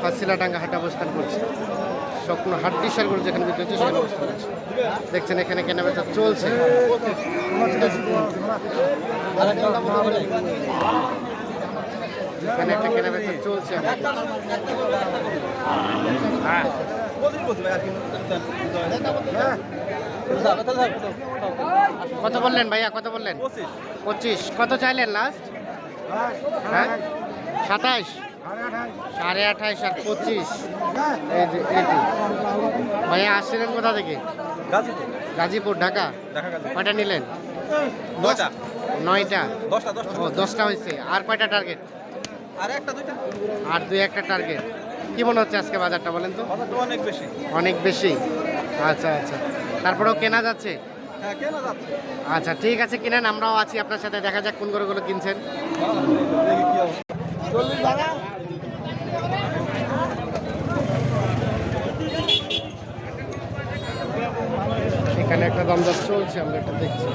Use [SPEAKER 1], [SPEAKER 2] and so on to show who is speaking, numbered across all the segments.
[SPEAKER 1] ফাঁসিলাডাঙ্গা হাট অবস্থান করছে। স্বপ্ন হাট গরু যেখানে বিক্রি হচ্ছে, সেখানে অবস্থান করছে। দেখছেন এখানে কেনাবেচা চলছে। এখানে একটা কেনাবেচা চলছে। কত বললেন ভাইয়া, কত বললেন? পঁচিশ। কত চাইলেন লাস্ট হ্যাঁ? সাতাইশ। সাড়ে আঠাইশ আর পঁচিশ। এই যে এইটি ভাইয়া আসছিলেন কোথা থেকে? গাজীপুর। ঢাকা? কয়টা নিলেন?
[SPEAKER 2] নয়টা?
[SPEAKER 1] ও দশটা হয়েছে। আর কয়টা টার্গেট
[SPEAKER 2] আর একটা দুইটা।
[SPEAKER 1] আর দুই একটা টার্গেট কি মনে হচ্ছে আজকে বাজারটা বলেন তো?
[SPEAKER 2] অনেক বেশি।
[SPEAKER 1] অনেক বেশি। আচ্ছা আচ্ছা। তারপরেও কেনা যাচ্ছে?
[SPEAKER 2] হ্যাঁ যাচ্ছে।
[SPEAKER 1] আচ্ছা ঠিক আছে কিনেন। আমরাও আছি আপনার সাথে। দেখা যাক কোন গরুগুলো কিনছেন
[SPEAKER 2] দেখি কি অবস্থা
[SPEAKER 1] এখানে একটা দমদর চলছে আমরা একটা দেখছি।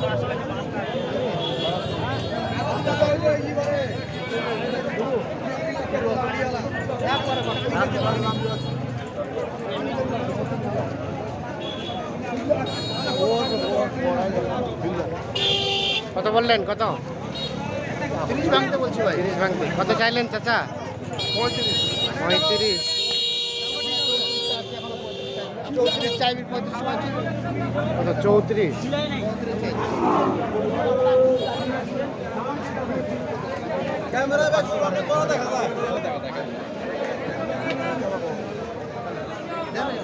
[SPEAKER 1] কত বললেন কত?
[SPEAKER 2] তিরিশ ভাঙতে বলছি ভাই।
[SPEAKER 1] তিরিশ ভাঙতে। কত চাইলেন চাচা?
[SPEAKER 2] পঁয়ত্রিশ।
[SPEAKER 1] পঁয়ত্রিশ।
[SPEAKER 2] চৌত্রিশ চাইবি পঁয়ত্রিশ
[SPEAKER 1] কত চৌত্রিশ।
[SPEAKER 2] ক্যামেরা ব্যাগ অনেক বড় দেখা যায়।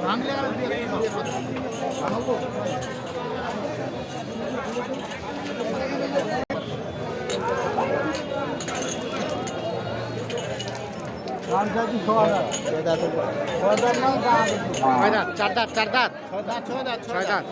[SPEAKER 2] ভাঙলে আর
[SPEAKER 1] কয় দাঁত চার দাঁত চার দাঁত ছয় দাঁত।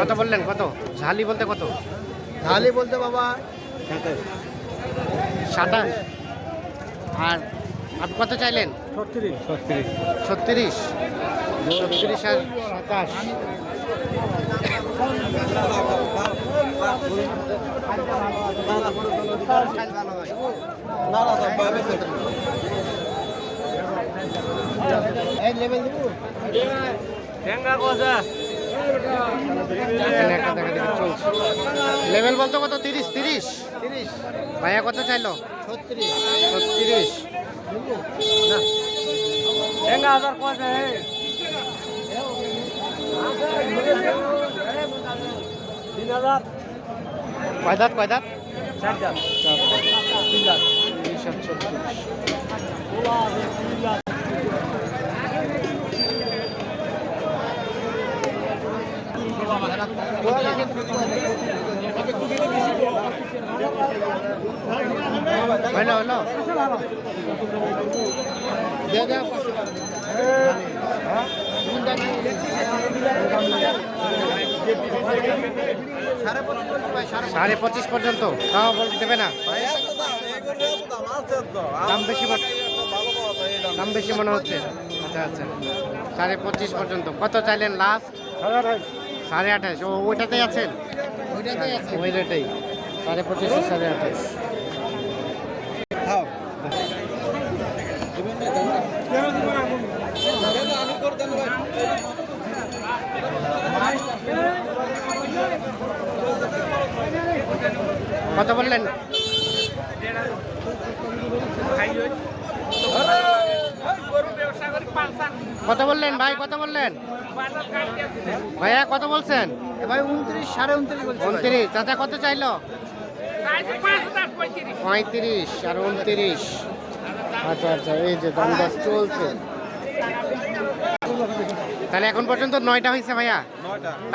[SPEAKER 1] কত বললেন? কত? ঝালি বলতে কত?
[SPEAKER 2] ঢালি বলতে বাবা
[SPEAKER 1] সাতাশ। আর আপনি কত চাইলেন?
[SPEAKER 2] ছত্রিশ। ছত্রিশ।
[SPEAKER 1] ছত্রিশ। ছত্রিশ আর সাতাশ।
[SPEAKER 2] লেভেল
[SPEAKER 1] বলতে কত? তিরিশ তিরিশ?
[SPEAKER 2] তিরিশ
[SPEAKER 1] ভাইয়া কত চাইলো?
[SPEAKER 2] ছত্রিশ।
[SPEAKER 1] ছত্রিশ। কয় দাঁত কয় দাঁত? চার দাঁত। তিরিশ আর ছত্রিশ। হলো হলো
[SPEAKER 2] সাড়ে পঁচিশ
[SPEAKER 1] পর্যন্ত। তাও বলতে দেবে না। দাম বেশি দাম বেশি মনে হচ্ছে। আচ্ছা আচ্ছা। সাড়ে পঁচিশ পর্যন্ত। কত চাইলেন লাস্ট সাড়ে আঠাশ। ও ওইটাতেই আছেন?
[SPEAKER 2] ওইটাতেই আছে।
[SPEAKER 1] ওই রেটেই সাড়ে পঁচিশ সাড়ে আঠাশ। বললেন কত বললেন ভাই কত বললেন? ভাইয়া কত বলছেন?
[SPEAKER 2] ভাই উনত্রিশ সাড়ে উনত্রিশ
[SPEAKER 1] উনত্রিশ। চাচা কত চাইলো? পঁয়ত্রিশ আর উনত্রিশ। আচ্ছা আচ্ছা এই যে দাম চলছে। তাহলে এখন পর্যন্ত নয়টা হয়েছে ভাইয়া?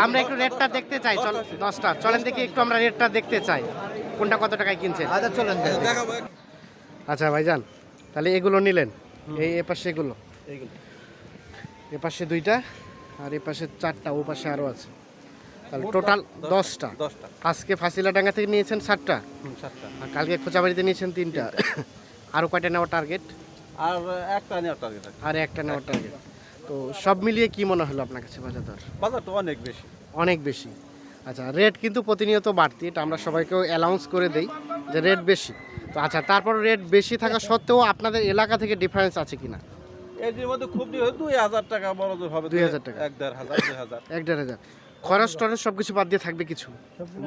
[SPEAKER 1] আমরা একটু রেটটা দেখতে চাই চল দশটা। চলেন দেখি একটু আমরা রেটটা দেখতে চাই কোনটা কত টাকায় কিনছে
[SPEAKER 2] আচ্ছা চলেন দেখাবো।
[SPEAKER 1] আচ্ছা ভাইজান তাহলে এগুলো নিলেন। এই এপাশে এগুলো। এপাশে দুইটা আর এ পাশে চারটা ও পাশে আরও আছে। তাহলে টোটাল দশটা।
[SPEAKER 3] দশটা।
[SPEAKER 1] আজকে ফাঁসিলাডাঙ্গা থেকে নিয়েছেন সাতটা? আর কালকে খোঁচাবাড়িতে নিয়েছেন তিনটা। আরও কয়টা নেওয়ার টার্গেট
[SPEAKER 3] আর একটা নেওয়ার টার্গেট
[SPEAKER 1] আর একটা নেওয়ার টার্গেট তো সব মিলিয়ে কি মনে হলো আপনার কাছে বাজার দর?
[SPEAKER 3] বাজারটা অনেক বেশি।
[SPEAKER 1] অনেক বেশি। আচ্ছা রেট কিন্তু প্রতিনিয়ত বাড়তি এটা আমরা সবাইকেও অ্যালাউন্স করে দেই যে রেট বেশি। তো আচ্ছা তারপর রেট বেশি থাকা সত্ত্বেও আপনাদের এলাকা থেকে ডিফারেন্স আছে কিনা?
[SPEAKER 3] এর মধ্যে খুব দুই হাজার টাকা বড় হবে
[SPEAKER 1] দুই হাজার টাকা।
[SPEAKER 3] এক দেড় হাজার দুই হাজার।
[SPEAKER 1] এক দেড় হাজার। খরচ টরচ সব কিছু বাদ দিয়ে থাকবে কিছু?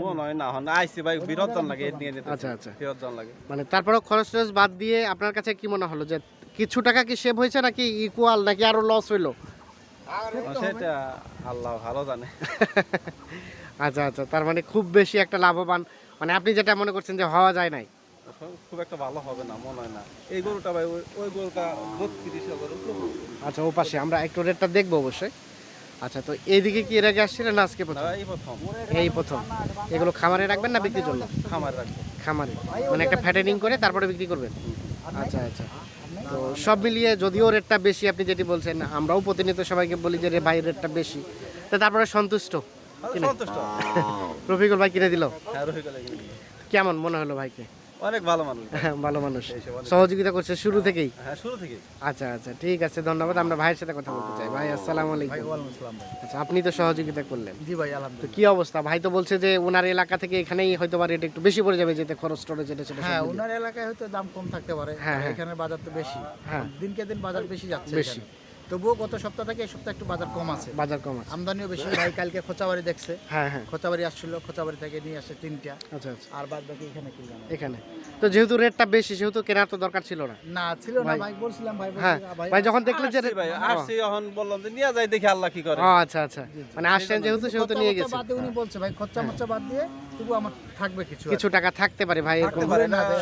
[SPEAKER 3] মনে হয় না হন আইসি ভাই বিরত জন লাগে নিয়ে নিতে
[SPEAKER 1] আচ্ছা আচ্ছা।
[SPEAKER 3] জন লাগে।
[SPEAKER 1] মানে তারপরেও খরচ টরচ বাদ দিয়ে আপনার কাছে কি মনে হলো যে কিছু টাকা কি সেভ হয়েছে নাকি ইকুয়াল নাকি আরও লস হইল?
[SPEAKER 3] সেটা আল্লাহ ভালো জানে।
[SPEAKER 1] আচ্ছা আচ্ছা। তার মানে খুব বেশি একটা লাভবান মানে আপনি যেটা মনে করছেন যে হওয়া যায় নাই।
[SPEAKER 3] খুব একটা ভালো হবে না মনে হয় না। এই গরুটা ভাই ওই- গরুটা বত্রিশ হাজার
[SPEAKER 1] আচ্ছা ও পাশে আমরা একটু রেটটা দেখব অবশ্যই। আচ্ছা তো এইদিকে কি এর আগে আসছিলেন না আজকে প্রথম?
[SPEAKER 3] এই প্রথম।
[SPEAKER 1] এই প্রথম। এগুলো খামারে রাখবেন না বিক্রির জন্য?
[SPEAKER 3] খামার রাখব।
[SPEAKER 1] খামারে। মানে একটা ফ্যাটেনিং করে তারপরে বিক্রি করবেন? আচ্ছা আচ্ছা। তো সব মিলিয়ে যদিও রেটটা বেশি আপনি যেটি বলছেন আমরাও প্রতিনিয়ত সবাইকে বলি যে রে ভাই রেটটা বেশি। তো তারপরে সন্তুষ্ট?
[SPEAKER 3] সন্তুষ্ট।
[SPEAKER 1] রফিকুল ভাই কিনে দিল?
[SPEAKER 3] হ্যাঁ
[SPEAKER 1] কেমন মনে হলো ভাইকে?
[SPEAKER 3] অনেক ভালো মানুষ।
[SPEAKER 1] ভালো মানুষ। সহযোগিতা করছে শুরু থেকেই।
[SPEAKER 3] হ্যাঁ শুরু থেকে
[SPEAKER 1] আচ্ছা আচ্ছা ঠিক আছে ধন্যবাদ। আমরা ভাইয়ের সাথে কথা বলতে চাই। ভাই আসসালামু আলাইকুম। আচ্ছা আপনি তো সহযোগিতা করলেন।
[SPEAKER 2] জি ভাই আলহামদুলিল্লাহ।
[SPEAKER 1] কি অবস্থা? ভাই তো বলছে যে ওনার এলাকা থেকে এখানেই হয়তো বা রেট একটু বেশি পড়ে যাবে যেতে খরচ টরচ যেটা সেটা
[SPEAKER 2] হ্যাঁ ওনার এলাকায় হয়তো দাম কম থাকতে পারে
[SPEAKER 1] হ্যাঁ, হ্যাঁ।
[SPEAKER 2] এখানে বাজার তো বেশি।
[SPEAKER 1] হ্যাঁ।
[SPEAKER 2] দিনকে দিন বাজার বেশি যাচ্ছে
[SPEAKER 1] বেশি।
[SPEAKER 2] তবুও গত সপ্তাহ থেকে এই সপ্তাহে একটু বাজার কম আছে।
[SPEAKER 1] বাজার কম আছে।
[SPEAKER 2] আমদানিও বেশি। ভাই কালকে খোঁচাবাড়ি দেখছে।
[SPEAKER 1] হ্যাঁ হ্যাঁ।
[SPEAKER 2] খোঁচাবাড়ি আসছিল খোঁচাবাড়ি থেকে নিয়ে আসে তিনটা।
[SPEAKER 1] আচ্ছা আচ্ছা।
[SPEAKER 2] আর বাদ বাকি এখানে কিনলাম
[SPEAKER 1] এখানে। তো যেহেতু রেটটা বেশি সেহেতু কেনার তো দরকার ছিল না।
[SPEAKER 2] না ছিল না
[SPEAKER 1] ভাই-
[SPEAKER 2] বলছিলাম ভাই
[SPEAKER 1] হ্যাঁ। ভাই যখন দেখলেন যে
[SPEAKER 3] ভাই আসছি এখন বললাম যে নিয়ে যাই দেখি আল্লাহ কি করে।
[SPEAKER 1] আচ্ছা আচ্ছা। মানে আসছেন যেহেতু সেহেতু নিয়ে গেছে
[SPEAKER 2] বাদ উনি বলছে ভাই খরচা মরচা বাদ দিয়ে তবু আমার থাকবে কিছু
[SPEAKER 1] কিছু টাকা থাকতে পারে ভাই এরকম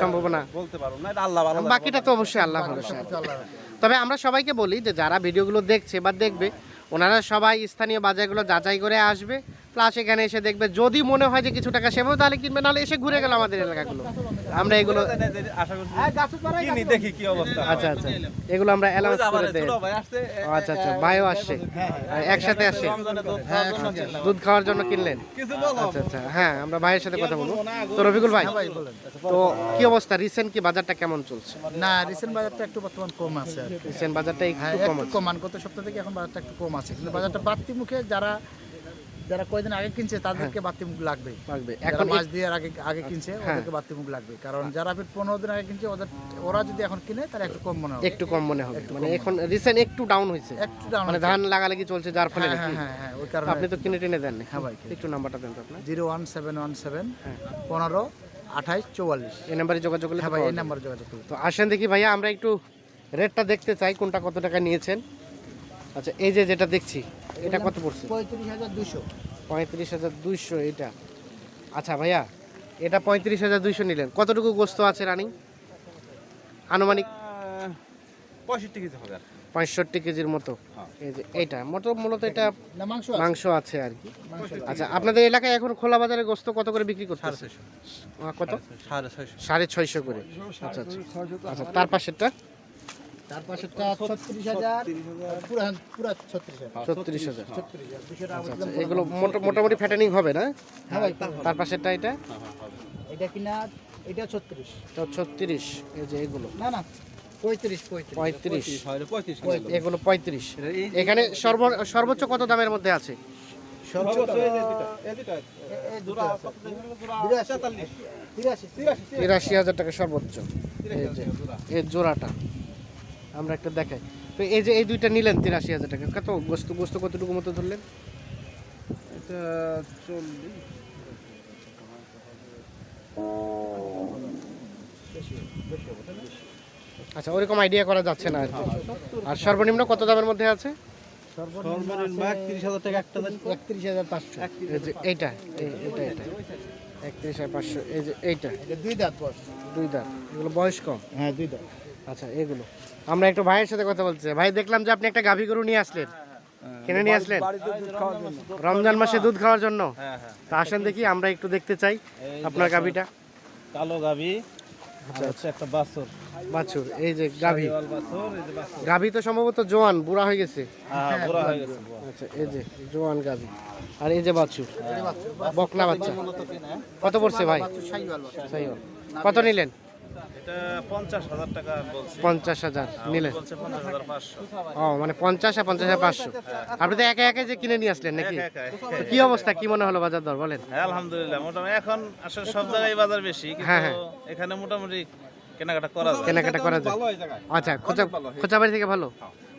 [SPEAKER 1] সম্ভাবনা।
[SPEAKER 3] বলতে পারব না এটা আল্লাহ ভালো
[SPEAKER 1] বাকিটা তো অবশ্যই আল্লাহ ভরসা
[SPEAKER 2] আল্লাহর হাতে।
[SPEAKER 1] তবে আমরা সবাইকে বলি যে যারা ভিডিওগুলো দেখছে বা দেখবে, ওনারা সবাই স্থানীয় বাজারগুলো যাচাই করে আসবে। প্লাস এখানে এসে দেখবে যদি মনে হয় যে কিছু টাকা সেভাবে তাহলে কিনবে নাহলে এসে ঘুরে গেল আমাদের এলাকাগুলো। আমরা এগুলো
[SPEAKER 3] দেখি কি অবস্থা।
[SPEAKER 1] আচ্ছা আচ্ছা এগুলো আমরা অ্যালাউন্স করে দেই। আচ্ছা আচ্ছা ভাইও আসছে। একসাথে
[SPEAKER 3] দুধ খাওয়ার জন্য কিনলাম।
[SPEAKER 1] দুধ খাওয়ার জন্য কিনলেন। আচ্ছা আচ্ছা হ্যাঁ আমরা ভাইয়ের সাথে কথা বলব। তো রফিকুল ভাই তো কি অবস্থা? রিসেন্ট কি বাজারটা কেমন চলছে?
[SPEAKER 2] না রিসেন্ট বাজারটা একটু বর্তমান কম আছে
[SPEAKER 1] রিসেন্ট বাজারটা
[SPEAKER 2] হ্যাঁ
[SPEAKER 1] একটু কম আছে
[SPEAKER 2] কমান গত সপ্তাহ থেকে এখন বাজারটা একটু কম আছে। কিন্তু বাজারটা বাড়তি মুখে যারা যারা কয়েকদিন আগে কিনছে তাদেরকে বাড়তি মুখ লাগবে।
[SPEAKER 1] লাগবে।
[SPEAKER 2] এখন মাস দিয়ে আগে আগে কিনছে
[SPEAKER 1] হ্যাঁ।
[SPEAKER 2] ওদেরকে বাড়তি মুখ লাগবে। কারণ যারা ফির পনেরো দিন আগে কিনছে ওদের ওরা যদি এখন কিনে তাহলে একটু কম মনে হবে।
[SPEAKER 1] একটু কম মনে হবে। মানে এখন রিসেন্ট একটু ডাউন হয়েছে।
[SPEAKER 2] একটু down
[SPEAKER 1] মানে। ধান লাগালাগি চলছে যার ফলে
[SPEAKER 2] হ্যাঁ হ্যাঁ হ্যাঁ হ্যাঁ ওই কারণে
[SPEAKER 1] আপনি তো কিনে টেনে দেন
[SPEAKER 2] হ্যাঁ ভাই,
[SPEAKER 1] একটু নাম্বারটা দেন তো আপনার।
[SPEAKER 2] Zero one seven one seven
[SPEAKER 1] হ্যাঁ।
[SPEAKER 2] পনেরো আঠাইশ চৌয়াল্লিশ।
[SPEAKER 1] এই নাম্বারে যোগাযোগ করলে
[SPEAKER 2] হ্যাঁ ভাই এই নাম্বারে যোগাযোগ করুন
[SPEAKER 1] তো আসেন দেখি ভাইয়া আমরা একটু রেটটা দেখতে চাই কোনটা কত টাকা নিয়েছেন। আচ্ছা এই যে যেটা দেখছি এটা কত পড়ছে?
[SPEAKER 2] পঁয়ত্রিশ হাজার দুশো
[SPEAKER 1] পঁয়ত্রিশ হাজার দুইশো এটা। আচ্ছা ভাইয়া এটা পঁয়ত্রিশ হাজার দুইশো নিলেন। কতটুকু গোস্ত আছে রানিং? আনুমানিক?
[SPEAKER 3] পঁয়ষট্টি কেজি হবে
[SPEAKER 1] পঁয়ষট্টি কেজির মতো।
[SPEAKER 3] হ্যাঁ।
[SPEAKER 1] এই যে এইটা মোটো মূলত এটা
[SPEAKER 2] মাংস আছে,
[SPEAKER 1] আর কি। আচ্ছা আপনাদের এলাকায় এখন খোলা বাজারে গোস্ত কত করে বিক্রি
[SPEAKER 3] সাড়ে ছয়শো।
[SPEAKER 1] কত?
[SPEAKER 3] সাড়ে ছয়শো।
[SPEAKER 1] সাড়ে ছয়শো করে। আচ্ছা আচ্ছা। আচ্ছা তার পাশেরটা?
[SPEAKER 2] তার পাশেরটা ছত্রিশ হাজার। পুরা পুরা ছত্রিশ হাজার।
[SPEAKER 1] ছত্রিশ হাজার।
[SPEAKER 2] ছত্রিশ হাজার। দুশো টাকা বলছিলাম,
[SPEAKER 1] এগুলো মোটা- মোটামুটি ফ্যাটেনিং হবে না?
[SPEAKER 2] হ্যাঁ ভাই
[SPEAKER 1] তার পাশেরটা এটা?
[SPEAKER 3] হ্যাঁ হ্যাঁ
[SPEAKER 2] এটা কিনা? এটা ছত্রিশ।
[SPEAKER 1] তো ছত্রিশ এই যে এগুলো।
[SPEAKER 2] না না
[SPEAKER 1] এগুলো পঁয়ত্রিশ। এখানে সর্ব সর্বোচ্চ কত দামের মধ্যে আছে।
[SPEAKER 2] তিরাশি
[SPEAKER 1] হাজার টাকা সর্বোচ্চ। এই জোড়াটা। আমরা একটা দেখাই। তো এই যে এই দুইটা নিলেন তিরাশি হাজার টাকা। কত? গোস্ত গোস্ত কতটুকু মতো ধরলেন?
[SPEAKER 3] এটা চল্লিশ।
[SPEAKER 1] আচ্ছা ওরকম আইডিয়া করা যাচ্ছে না আর সর্বনিম্ন কত দামের মধ্যে আছে? এইটা এই- এটা এটা একত্রিশ হাজার পাঁচশো এই যে এইটা।
[SPEAKER 2] দুই দাঁত
[SPEAKER 1] দুই দাঁত। এগুলো বয়স কম।
[SPEAKER 2] হ্যাঁ দুই দাঁত।
[SPEAKER 1] আচ্ছা এগুলো। আমরা একটু ভাইয়ের সাথে কথা বলছি। ভাই দেখলাম যে আপনি একটা গাভী গরু নিয়ে আসলেন। কিনে নিয়ে আসলেন?
[SPEAKER 3] বাড়িতে দুধ খাওয়ার জন্য।
[SPEAKER 1] রমজান মাসে দুধ খাওয়ার জন্য?
[SPEAKER 3] হ্যাঁ হ্যাঁ
[SPEAKER 1] তা আসেন দেখি আমরা একটু দেখতে চাই আপনার গাভীটা।
[SPEAKER 3] কালো গাবি আর হচ্ছে একটা বাছর।
[SPEAKER 1] বাছুর এই যে গাভী।
[SPEAKER 3] শাহিওয়াল বাছুর এই যে বাছুর।
[SPEAKER 1] গাভী তো সম্ভবত জোয়ান বুড়া হয়ে গেছে।
[SPEAKER 3] হ্যাঁ বুড়া হয়ে গেছে
[SPEAKER 1] আচ্ছা এই যে জোয়ান গাভী। আর এই যে বাছুর বকনা বাচ্চা। কত পড়ছে ভাই। কত নিলেন?
[SPEAKER 3] পঞ্চাশ হাজার
[SPEAKER 1] নিলেন ও মানে পঞ্চাশ আর পঞ্চাশ হাজার পাঁচশো। আপনি তো একা একা যে কিনে নিয়ে আসলেন নাকি। কি অবস্থা? কি মনে হলো বাজার দর? বলেন।
[SPEAKER 3] হ্যাঁ আলহামদুলিল্লাহ মোটামুটি এখন আসলে সব জায়গায় বাজার বেশি
[SPEAKER 1] হ্যাঁ,
[SPEAKER 3] হ্যাঁ। এখানে মোটামুটি কেনাকাটা করা যায়।
[SPEAKER 1] কেনাকাটা করা যায়। আচ্ছা খোঁচা খোঁচাবাড়ি থেকে ভালো?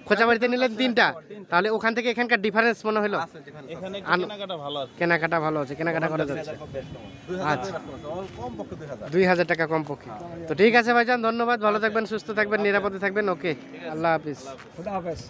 [SPEAKER 1] খোঁচাবাড়িতে নিলেন তিনটা। তাহলে ওখান থেকে এখানকার ডিফারেন্স মনে হলো?
[SPEAKER 3] কেনাকাটা ভালো আছে।
[SPEAKER 1] কেনাকাটা ভালো আছে কেনাকাটা করা যাচ্ছে। আচ্ছা। দুই হাজার টাকা কম পক্ষে তো ঠিক আছে ভাইজান ধন্যবাদ। ভালো থাকবেন সুস্থ থাকবেন নিরাপদে থাকবেন। ওকে আল্লাহ হাফিজ।
[SPEAKER 2] খুদা হাফেজ।